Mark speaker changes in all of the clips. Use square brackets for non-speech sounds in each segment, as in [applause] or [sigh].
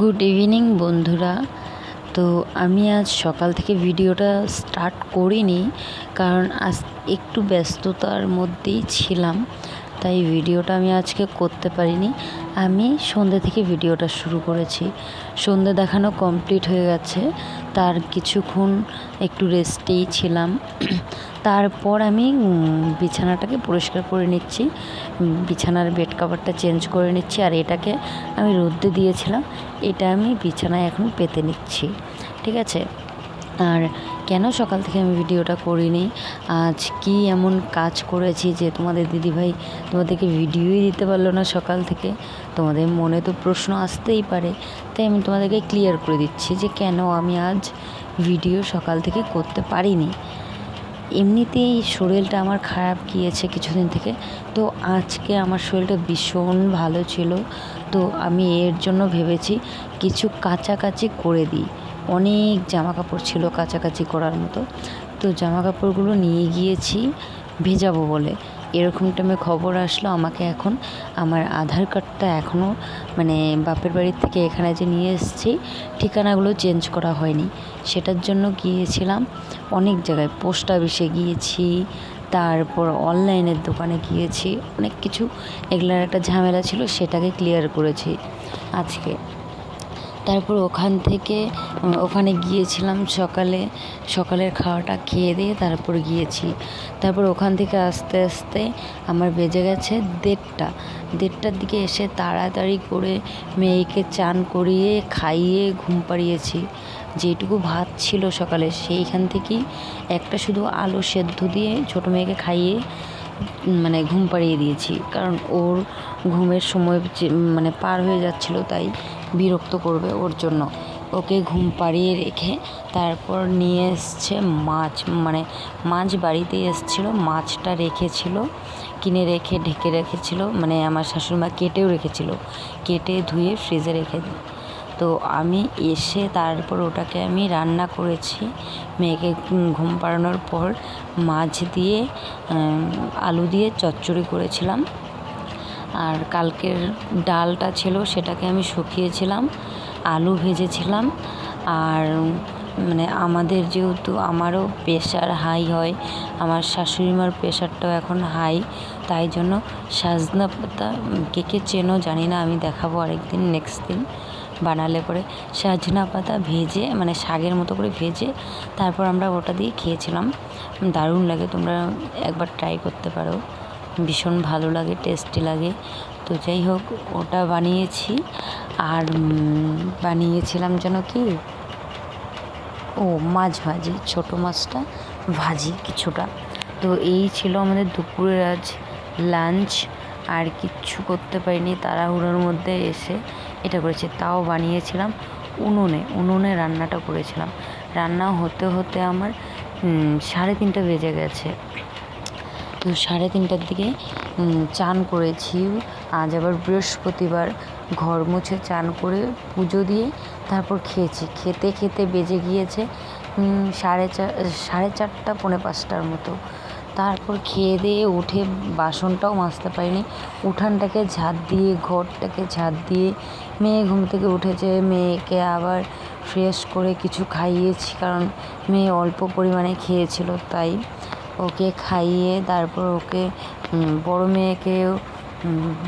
Speaker 1: Good evening বন্ধুরা। তো আমি আজ সকাল থেকে ভিডিওটা স্টার্ট করিনি, কারণ আজ একটু ব্যস্ততার মধ্যেই ছিলাম। তাই ভিডিওটা আমি আজকে করতে পারিনি। আমি সন্ধ্যে থেকে ভিডিওটা শুরু করেছি। সন্ধ্যে দেখানো কমপ্লিট হয়ে গেছে। তার কিছুক্ষণ একটু রেস্টেই ছিলাম। তারপর আমি বিছানাটাকে পরিষ্কার করে নিচ্ছি। বিছানার বেড কাভারটা চেঞ্জ করে নিচ্ছি। আর এটাকে আমি রোদ্দে দিয়েছিলাম। এটা আমি বিছানায় এখন পেতে নিচ্ছি। ঠিক আছে? আর কেন সকাল থেকে আমি ভিডিওটা করিনি? আজ কি এমন কাজ করেছি যে তোমাদের দিদিভাই তোমাদেরকে ভিডিওই দিতে পারল না সকাল থেকে? তোমাদের মনে তো প্রশ্ন আসতেই পারে। তাই আমি তোমাদেরকে ক্লিয়ার করে দিচ্ছি যে কেন আমি আজ ভিডিও সকাল থেকে করতে পারিনি। এমনিতেই শরীরটা আমার খারাপ গিয়েছে কিছুদিন থেকে। তো আজকে আমার শরীরটা ভীষণ ভালো ছিল। তো আমি এর জন্য ভেবেছি কিছু কাচাকাচি করে দিই। অনেক জামা কাপড় ছিল কাছাকাছি করার মতো। তো জামা কাপড়গুলো নিয়ে গিয়েছি ভেজাবো বলে। এরকম টাইমে খবর আসলো আমাকে এখন। আমার আধার কার্ডটা এখনও মানে বাপের বাড়ির থেকে এখানে যে নিয়ে এসেছি, ঠিকানাগুলো চেঞ্জ করা হয়নি। সেটার জন্য গিয়েছিলাম অনেক জায়গায়। পোস্ট অফিসে গিয়েছি, তারপর অনলাইনের দোকানে গিয়েছি। অনেক কিছু। এগুলার একটা ঝামেলা ছিল, সেটাকে ক্লিয়ার করেছি আজকে। তারপর ওখান থেকে ওখানে গিয়েছিলাম সকালে। সকালের খাওয়াটা খেয়ে দিয়ে তারপর গিয়েছি। তারপর ওখান থেকে আস্তে আস্তে আমার বেজে গেছে দেড়টা। দেড়টার দিকে এসে তাড়াতাড়ি করে মেয়েকে চান করিয়ে, খাইয়ে ঘুম পাড়িয়েছি। যেটুকু ভাত ছিল সকালে, সেইখান থেকেই একটা শুধু আলু সেদ্ধ দিয়ে ছোটো মেয়েকে খাইয়ে মানে ঘুম পাড়িয়ে দিয়েছি। কারণ ওর ঘুমের সময় মানে পার হয়ে যাচ্ছিল, তাই বিরক্ত করবে ওর জন্য। ওকে ঘুম পাড়িয়ে রেখে তারপর নিয়ে এসছে মাছ মানে মাছ বাড়িতে এসছিল, মাছটা রেখেছিল, কিনে রেখে, ঢেকে রেখেছিল মানে আমার শাশুড়িমা কেটেও রেখেছিল। কেটে ধুয়ে ফ্রিজে রেখে দিই। তো আমি এসে তারপর ওটাকে আমি রান্না করেছি। মেয়েকে ঘুম পাড়ানোর পর মাছ দিয়ে আলু দিয়ে চচ্চড়ি করেছিলাম। আর কালকের ডালটা ছিল সেটাকে আমি শুকিয়েছিলাম, আলু ভেজেছিলাম। আর মানে আমাদের যেহেতু আমারও প্রেশার হাই হয়, আমার শাশুড়ি মার প্রেশারটাও এখন হাই, তাই জন্য সাজনা পাতা কে কে চেনো জানি না, আমি দেখাবো আরেকদিন নেক্সট দিন। বানালে পরে সাজনা পাতা ভেজে মানে শাকের মতো করে ভেজে তারপর আমরা ওটা দিয়ে খেয়েছিলাম। দারুণ লাগে, তোমরা একবার ট্রাই করতে পারো। ভীষণ ভালো লাগে টেস্টি লাগে। তো যাই হোক, ওটা বানিয়েছি। আর বানিয়েছিলাম যেন কি? ও, মাছ ভাজি, ছোটো মাছটা ভাজি কিছুটা। তো এই ছিল আমাদের দুপুরের আজ লাঞ্চ আর কিচ্ছু করতে পারিনি, তাড়াহুড়োর মধ্যে এসে এটা করেছি। তাও বানিয়েছিলাম উনুনে উনুনে রান্নাটা করেছিলাম। রান্না হতে হতে আমার সাড়ে তিনটা বেজে গেছে। তো সাড়ে তিনটার দিকে চান করেছি। আজ আবার বৃহস্পতিবার ঘর মুছে চান করে পুজো দিয়ে তারপর খেয়েছি। খেতে খেতে বেজে গিয়েছে সাড়ে চার সাড়ে চারটা, পৌনে পাঁচটার মতো। তারপর খেয়ে দিয়ে উঠে বাসনটাও মাজতে পারিনি। উঠানটাকে ঝাঁট দিয়ে, ঘরটাকে ঝাঁট দিয়ে মেয়ে ঘুম থেকে উঠেছে। মেয়েকে আবার ফ্রেশ করে কিছু খাইয়েছি কারণ মেয়ে অল্প পরিমাণে খেয়েছিল, তাই ওকে খাইয়ে তারপর ওকে বড়ো মেয়েকেও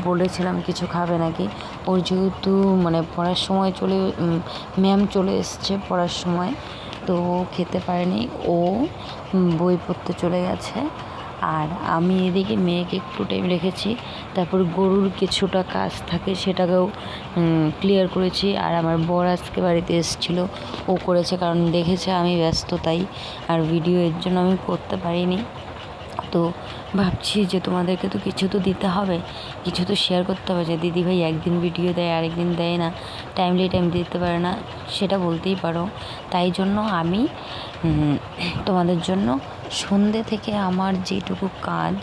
Speaker 1: বলেছিলাম কিছু খাবে নাকি। ওর যেহেতু মানে পড়ার সময় চলে ম্যাম চলে এসছে পড়ার সময়, তো ও খেতে পারেনি। ও বই পড়তে চলে গেছে। আর আমি এদিকে মেয়েকে একটু টাইম রেখেছি, তারপর গরুর কিছুটা কাজ থাকে সেটাকেও ক্লিয়ার করেছি। আর আমার বর আজকে বাড়িতে এসেছিল, ও করেছে কারণ দেখেছে আমি ব্যস্ত তাই, আর ভিডিও এর জন্য আমি করতে পারিনি। তো ভাবছি যে তোমাদেরকে তো কিছু তো দিতে হবে, কিছু তো শেয়ার করতে হবে, যে দিদিভাই একদিন ভিডিও দেয়, আরেকদিন দেয় না টাইমলি টাইম দিতে পারে না, সেটা বলতেই পারো। তাই জন্য আমি তোমাদের জন্য সন্ধে থেকে আমার যেটুকু কাজ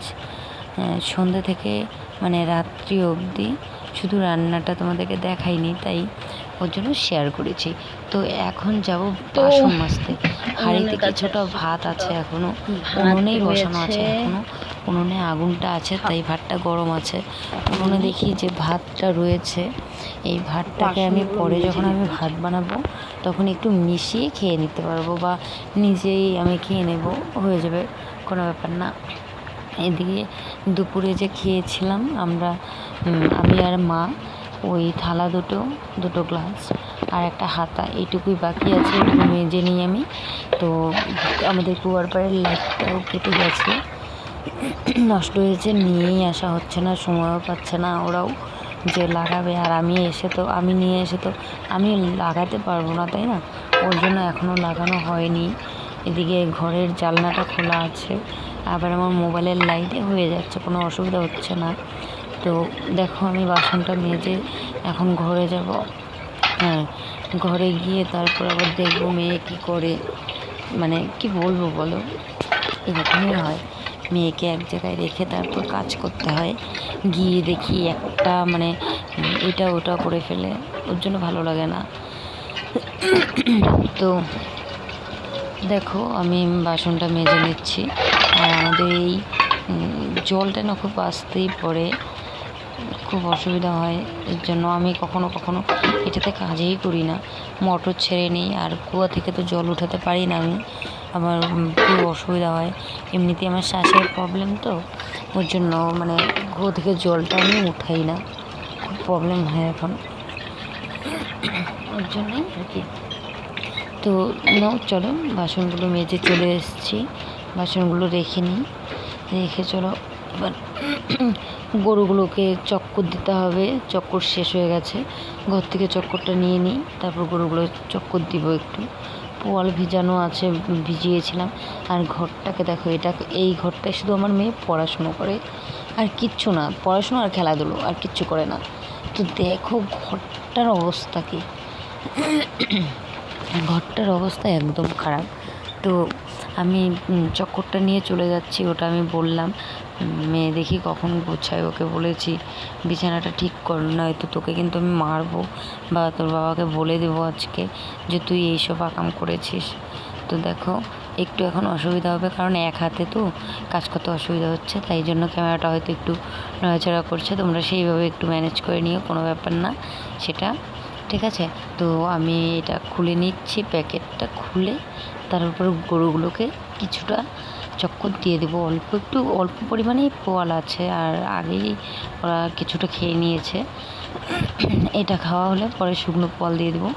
Speaker 1: সন্ধ্যে সন্ধে থেকে মানে রাত্রি অবধি শুধু রান্নাটা তোমাদেরকে দেখাইনি তাই ওর জন্য শেয়ার করেছি। তো এখন যাব বাসন মাসতে হাঁড়িতে কিছুটা ভাত আছে এখনও উনুনেই বসানো আছে এখনও। উনুনে আগুনটা আছে তাই ভাতটা গরম আছে। উনুনে দেখি যে ভাতটা রয়েছে এই ভাতটাকে আমি পরে যখন আমি ভাত বানাবো তখন একটু মিশিয়ে খেয়ে নিতে পারব বা নিজেই আমি খেয়ে নেব হয়ে যাবে কোনো ব্যাপার না। এদিকে দুপুরে যে খেয়েছিলাম আমরা আমি আর মা ওই থালা দুটো দুটো গ্লাস আর একটা হাতা এইটুকুই বাকি আছে এটুকু মেজে নিই আমি। তো আমাদের কুয়ার পাড়ের লাইটটাও কেটে গেছে। নষ্ট হয়েছে, নিয়েই আসা হচ্ছে না, সময়ও পাচ্ছে না, ওরাও যে লাগাবে আর আমি এসে তো, আমি নিয়ে এসে তো, আমি লাগাতে পারব না, তাই না? ওর জন্য এখনও লাগানো হয়নি। এদিকে ঘরের জানলাটা খোলা আছে, আবার আমার মোবাইলের লাইটে হয়ে যাচ্ছে, কোনো অসুবিধা হচ্ছে না। তো দেখো আমি বাসনটা মেজে এখন ঘরে যাব। হ্যাঁ ঘরে গিয়ে তারপর আবার দেখব মেয়ে কী করে মানে কি বলব বলো? এরকমই হয়। মেয়েকে এক জায়গায় রেখে তারপর কাজ করতে হয়। গিয়ে দেখি একটা মানে এটা ওটা করে ফেলে। ওর জন্য ভালো লাগে না। তো দেখো আমি বাসনটা মেজে নিচ্ছি। আর আমাদের এই জলটা না খুব আসতেই পড়ে। খুব অসুবিধা হয়। এর জন্য আমি কখনো কখনো এটাতে কাজেই করি না। মোটর ছেড়ে নিই। আর কুয়া থেকে তো জল উঠাতে পারি না আমি। আমার খুব অসুবিধা হয়। এমনিতে আমার শ্বাসের প্রবলেম তো। ওর জন্য মানে কুয়ো থেকে জলটা আমি উঠাই না। খুব প্রবলেম হয় এখন। ওর জন্যই আর কি। তো নাও, চলো, বাসনগুলো মেজে চলে এসেছি। বাসনগুলো রেখে নিই। রেখে চলো, এবার গরুগুলোকে চক্কর দিতে হবে। চক্কর শেষ হয়ে গেছে। ঘর থেকে চক্করটা নিয়ে নিই। তারপর গরুগুলো চক্কর দিব একটু। পোয়াল ভিজানো আছে, ভিজিয়েছিলাম। আর ঘরটাকে দেখো, এটা এই ঘরটায় শুধু আমার মেয়ে পড়াশুনো করে। আর কিচ্ছু না, পড়াশুনো আর খেলাধুলো, আর কিচ্ছু করে না। তো দেখো ঘরটার অবস্থা কি। ঘরটার অবস্থা একদম খারাপ। তো আমি চক্করটা নিয়ে চলে যাচ্ছি, ওটা আমি বললাম মেয়ে দেখি কখন গোছায়, ওকে বলেছি, বিছানাটা ঠিক কর, নয়তো তোকে কিন্তু আমি মারবো বা তোর বাবাকে বলে দেবো আজকে যে তুই এইসব আকাম করেছিস। তো দেখো, একটু এখন অসুবিধা হবে, কারণ এক হাতে তো কাজ করতে অসুবিধা হচ্ছে, তাই জন্য ক্যামেরাটা হয়তো একটু নড়াচড়া করছে, তোমরা সেইভাবে একটু ম্যানেজ করে নিও, কোনো ব্যাপার না, সেটা ঠিক আছে। তো আমি এটা খুলে নিচ্ছি, প্যাকেটটা খুলে তার উপরে গরুগুলোকে কিছুটা চক্কর দিয়ে দেবো। অল্প একটু, অল্প পরিমাণেই পোয়াল আছে আর আগেই ওরা কিছুটা খেয়ে নিয়েছে। এটা খাওয়া হলে পরে শুকনো পোয়াল দিয়ে দেবো।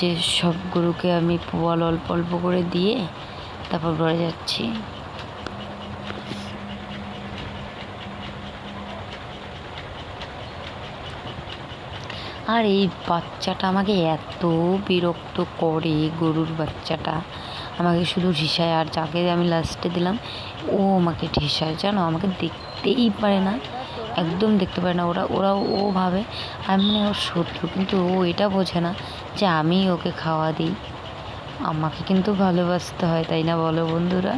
Speaker 1: যে সব গরুকে আমি পোয়াল অল্প অল্প করে দিয়ে তারপর ঘরে যাচ্ছি। আর এই বাচ্চাটা আমাকে এত বিরক্ত করে, গরুর বাচ্চাটা। আমাকে শুধু ঢিসায়, আর যাকে আমি লাস্টে দিলাম, ও আমাকে ঢিসায়। জানো, আমাকে দেখতেই পারে না, একদম দেখতে পারে না। ওরা ওরা ও ভাবে আমি মানে ওর শত্রু, কিন্তু ও এটা বোঝে না যে আমি ওকে খাওয়া দিই। আমাকে কিন্তু ভালোবাসতে হয়, তাই না বলো বন্ধুরা?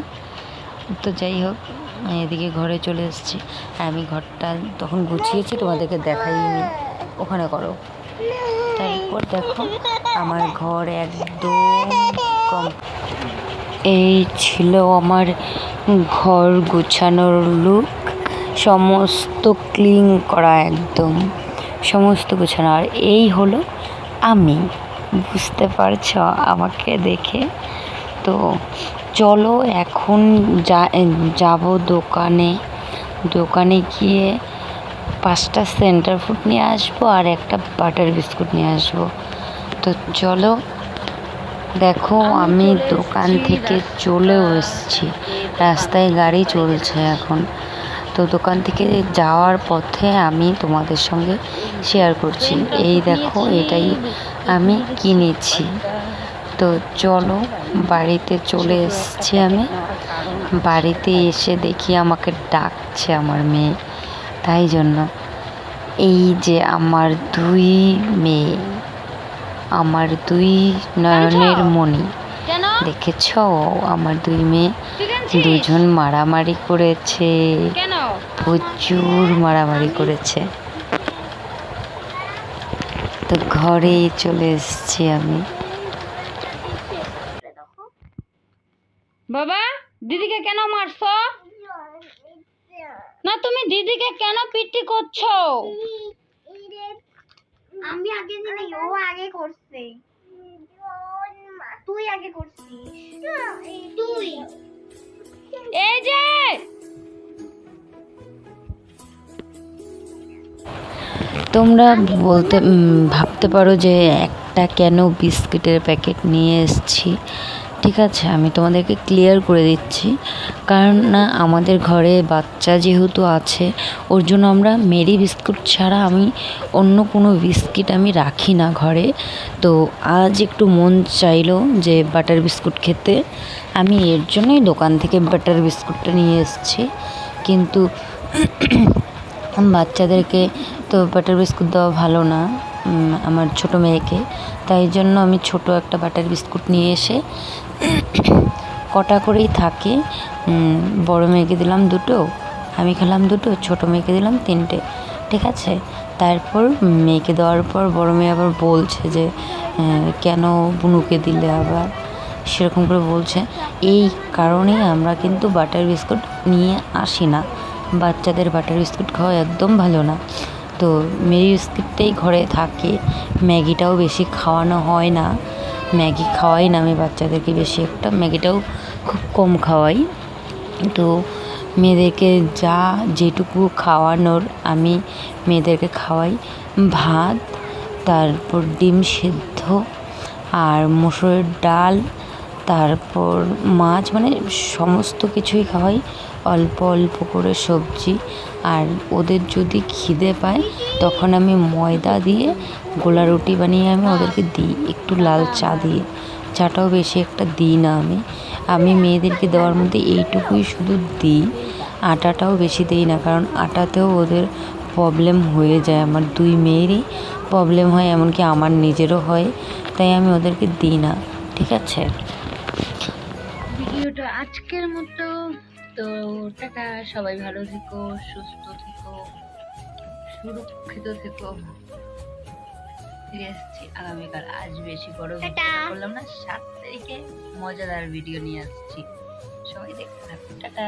Speaker 1: তো যাই হোক এদিকে ঘরে চলে এসেছি। আমি ঘরটা তখন গুছিয়েছি, তোমাদেরকে দেখাইনি। ওখানে করো। তারপর দেখো [laughs] আমার ঘর একদম কম। এই ছিল আমার ঘর গোছানোর লুক সমস্ত ক্লিন করা একদম সমস্ত গোছানো। আর এই হলো আমি বুঝতে পারছ আমাকে দেখে? তো চলো এখন যা যাব দোকানে। দোকানে গিয়ে পাঁচটা সেন্টার ফুড নিয়ে আসব আর একটা বাটার বিস্কুট নিয়ে আসব। তো চলো, দেখো আমি দোকান থেকে চলেও এসেছি। রাস্তায় গাড়ি চলছে এখন। তো দোকান থেকে যাওয়ার পথে আমি তোমাদের সঙ্গে শেয়ার করছি। এই দেখো, এটাই আমি কিনেছি। তো চলো, বাড়িতে চলে এসেছি আমি। বাড়িতে এসে দেখি আমাকে ডাকছে আমার মেয়ে। তাই জন্য এই যে আমার দুই মেয়ে আমার দুই নয়নের মণি দেখেছ? আমার দুই মেয়ে দুজন মারামারি করেছে। প্রচুর মারামারি করেছে। তো ঘরে চলে এসেছি আমি।
Speaker 2: বাবা দিদিকে কেন মারছো?
Speaker 1: না তুমি দিদিকে কেন পিটি করছ?
Speaker 2: আমি আগে দিই ও আগে করছে। তুই আগে করছিস। তুই।
Speaker 1: এই যে! তোমরা বলতে ভাবতে পারো যে একটা কেন বিস্কিটের প্যাকেট নিয়ে এসেছি। ঠিক আছে, আমি তোমাদেরকে ক্লিয়ার করে দিচ্ছি। কারণ না, আমাদের ঘরে বাচ্চা যেহেতু আছে, ওর জন্য আমরা মেরি বিস্কুট ছাড়া আমি অন্য কোনো বিস্কিট আমি রাখি না ঘরে। তো আজ একটু মন চাইলো যে বাটার বিস্কুট খেতে। আমি এর জন্যই দোকান থেকে বাটার বিস্কুটটা নিয়ে এসেছি। কিন্তু বাচ্চাদেরকে তো বাটার বিস্কুট দেওয়া ভালো না আমার ছোটো মেয়েকে। তাই জন্য আমি ছোট একটা বাটার বিস্কুট নিয়ে এসে কটা করেই থাকে। বড় মেয়েকে দিলাম দুটো, আমি খেলাম দুটো, ছোট মেয়েকে দিলাম তিনটে, ঠিক আছে? তারপর মেয়েকে দেওয়ার পর বড় মেয়ে আবার বলছে যে কেন বুনুকে দিলে আবার? সেরকম করে বলছে। এই কারণেই আমরা কিন্তু বাটার বিস্কুট নিয়ে আসি না। বাচ্চাদের বাটার বিস্কুট খাওয়া একদম ভালো না। তো মেরি বিস্কিটটাই ঘরে থাকে। ম্যাগিটাও বেশি খাওয়ানো হয় না। ম্যাগি খাওয়াই না আমি বাচ্চাদেরকে বেশি একটা। ম্যাগিটাও খুব কম খাওয়াই। তো মেয়েদেরকে যা যেটুকু খাওয়ানোর আমি মেয়েদেরকে খাওয়াই। ভাত, তারপর ডিম সেদ্ধ, আর মুসুরের ডাল তারপর মাছ মানে সমস্ত কিছুই খাওয়াই অল্প অল্প করে সবজি। আর ওদের যদি খিদে পায়, তখন আমি ময়দা দিয়ে গোলা রুটি বানিয়ে আমি ওদেরকে দিই, একটু লাল চা দিয়ে। চাটাও বেশি একটা দিই না আমি। আমি মেয়েদেরকে দেওয়ার মধ্যে এইটুকুই শুধু দিই, আটাটাও বেশি দিই না, কারণ আটাতেও ওদের প্রবলেম হয়ে যায়। আমার দুই মেয়েরই প্রবলেম হয়, এমনকি আমার নিজেরও হয়, তাই আমি ওদেরকে দিই না, ঠিক আছে? আজকের মতো। তো টাটা সবাই ভালো থেকো সুস্থ থেকো সুরক্ষিত থেকো। ফিরে এসেছি আগামীকাল আজ বেশি বড়
Speaker 2: বললাম।
Speaker 1: করলাম না সাত তারিখে মজাদার ভিডিও নিয়ে আসছি। সবাই দেখতে থাকো। টাটা।